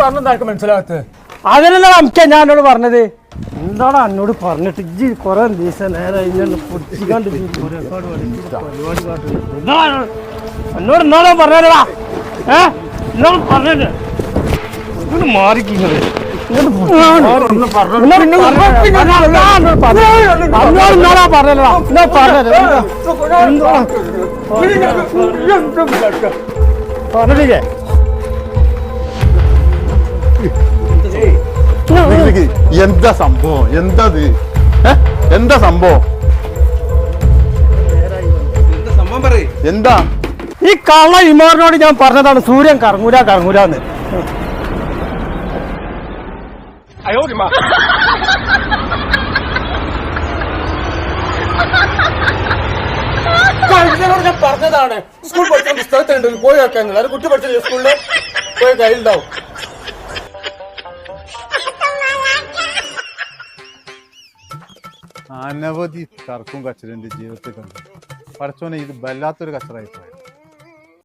പറഞ്ഞത് എനിക്ക് മനസ്സിലാകത്ത് അതിനെന്താ നമുക്ക് ഞാൻ എന്നോട് പറഞ്ഞത് എന്താണ് എന്നോട് പറഞ്ഞിട്ട് ഇജ്ജി കുറെ ദിവസം നേരെ പൊടിച്ചിക്കാണ്ട് എന്നോട് എന്നാണോ പറഞ്ഞതാ ഏ എന്നോട് പറഞ്ഞത് ഇങ്ങോട്ട് മാറിക്കുന്നത് പറഞ്ഞില്ലേ എന്താ സംഭവം? എന്താ? എന്താ സംഭവം എന്താ? ഈ കള്ള ഇമാറിനോട് ഞാൻ പറഞ്ഞതാണ് സൂര്യൻ കറങ്ങൂല കറങ്ങൂലെന്ന് ഞാൻ പറഞ്ഞതാണ് സ്കൂൾ പഠിച്ച പുസ്തകത്തിലുണ്ട് പോയി വെക്കാൻ കുട്ടി പഠിച്ച സ്കൂളിൽ പോയി കയ്യിലുണ്ടാവും. അനവധി കറക്കും കച്ചറുണ്ട് ജീവിതത്തിൽ കണ്ടു. പഠിച്ചോനെ ഇത് വല്ലാത്തൊരു കച്ചറായി പോയത്